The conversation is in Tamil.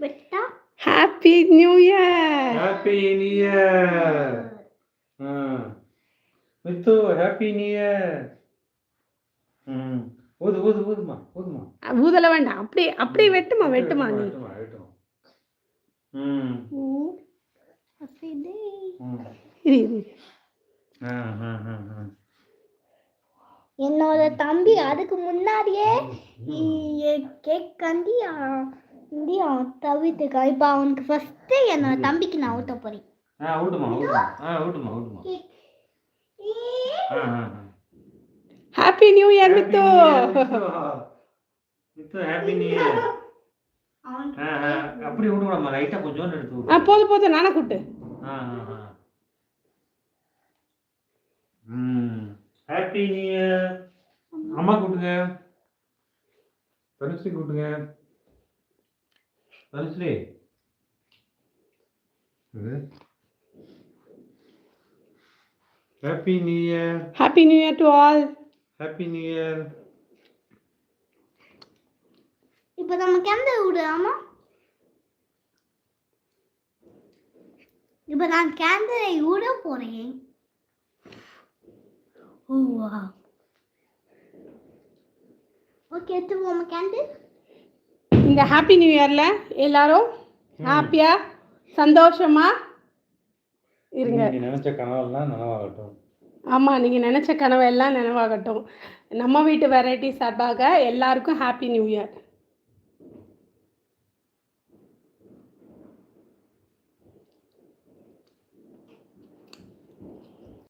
வெட்டா? Happy new year happy new year Mithu happy new year ம். ஊது ஊது ஊதுமா ஊதுமா. ஊதல வேண்டாம். அப்படி அப்படியே வெட்டுமா வெட்டுமா நீ? வெட்டுமா வெட்டுமா. ம். ஹாப்பி டே இரு இரு இரு. ஆ ஆ ஆ ஆ. என்னோட தம்பி அதுக்கு முன்னாடியே கேக் கண்டி தவிர்த்துக்கா இப்போ அவனுக்கு ஃபர்ஸ்ட் என்னோட தம்பிக்கு நான் ஊட்ட போறேன். ஆ ஊட்டுமா ஊட்டுமா. ஆ ஊட்டுமா ஊட்டுமா. Happy new year Mithu Mithu happy new year அப்படி விடுவாமா லைட்டாக கொஞ்சோண்டு எடுத்து ஆ போதும் போதும் நானே கூட்டு ஹாப்பி நியூ இயர் அம்மா கூட்டுங்க தனுஸ்ரீ கூட்டுங்க Dhanushree happy new year happy new year to all happy new year இப்போ நம்ம கேமரா விடுறாமா இப்போ நான் கேமரா விட போறேன். ஓ வா. ஓகே எடுத்துவோம் கேண்டில் இந்த ஹாப்பி நியூ இயர்ல எல்லாரும் ஹாப்பியா சந்தோஷமா இருங்க. நினைச்ச கனவெல்லாம் நனவாகட்டும். ஆமாம் நீங்கள் நினச்ச கனவு எல்லாம் நினைவாகட்டும். நம்ம வீட்டு வெரைட்டி சார்பாக எல்லாருக்கும் ஹாப்பி நியூ இயர்